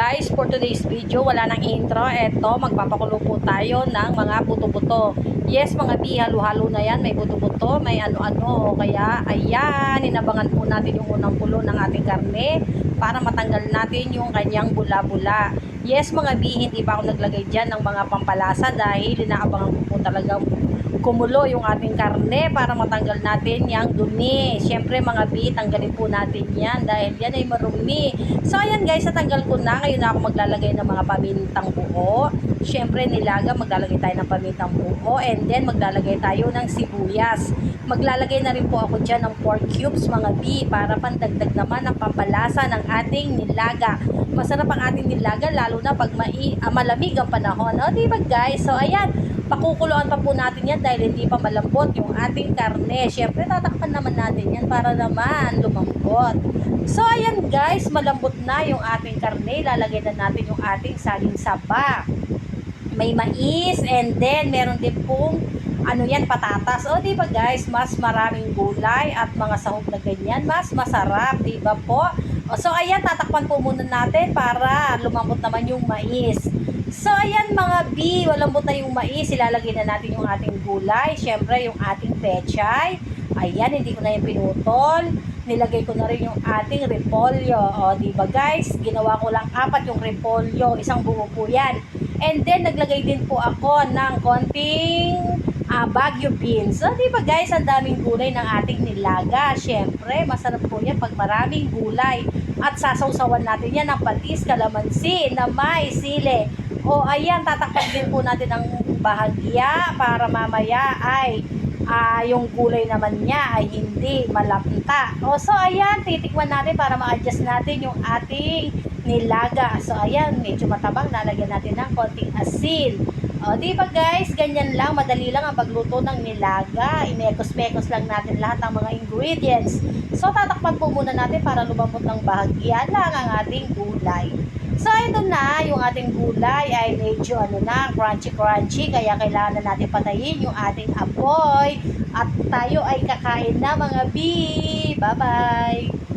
guys, for today's video, wala nang intro. Eto, magpapakulo po tayo ng mga buto-buto. Yes, mga bi, halo-halo na yan. May buto-buto, may ano-ano. Kaya, ayan, inabangan po natin yung unang kulo ng ating karne para matanggal natin yung kanyang bula-bula. Yes, mga bi, hindi pa ako naglagay dyan ng mga pampalasa dahil inaabangan ko po talaga kumulo yung ating karne para matanggal natin yung dumi. Siyempre mga bi, tanggalin po natin yan dahil yan ay marumi. So ayan guys, natanggal ko na. Ngayon na ako maglalagay ng mga pamintang buo. Siyempre nilaga, maglalagay tayo ng pamintang buo and then maglalagay tayo ng sibuyas. Maglalagay na rin po ako dyan ng pork cubes mga bi para pandagdag naman ang pampalasa ng ating nilaga. Masarap ang ating nilaga lalo na pag mai, ah, malamig ang panahon. O diba guys? So ayan, pakukuloan pa po natin yan dahil hindi pa malambot yung ating karne. Siyempre, tatakpan naman natin yan para naman lumambot. So, ayan guys, malambot na yung ating karne. Lalagay na natin yung ating saging saba. May mais and then meron din pong ano yan, patatas. O, di ba guys, mas maraming gulay at mga sahog na ganyan, mas masarap, di ba po? So, ayan, tatakpan po muna natin para lumambot naman yung mais. So, ayan mga B, walambot na yung mais. Ilalagay na natin yung ating gulay. Siyempre, yung ating pechay. Ayan, hindi ko na yung pinutol. Nilagay ko na rin yung ating repolyo. O, ba guys? Ginawa ko lang apat yung repolyo. Isang buo po yan. And then, naglagay din po ako ng konting ah, Baguio beans. So, di ba guys, ang daming gulay ng ating nilaga. Siyempre, masarap po yan pag maraming gulay. At sasawsawan natin yan ng patis, kalamansi, na may sile. O ayan, tatakpan din po natin ang bahagya para mamaya ay ah, yung gulay naman niya ay hindi malapta. O so ayan, titikman natin para ma-adjust natin yung ating nilaga. So ayan, medyo matabang, lalagyan natin ng konting asin. O di ba guys, ganyan lang, madali lang ang pagluto ng nilaga. Imekos-mekos lang natin lahat ng mga ingredients. So tatakpan po muna natin para lumambot ng bahagya lang ang ating gulay. So, ito na, yung ating gulay ay medyo ano na, crunchy-crunchy, kaya kailangan na natin patayin yung ating apoy. At tayo ay kakain na mga bi. Bye-bye!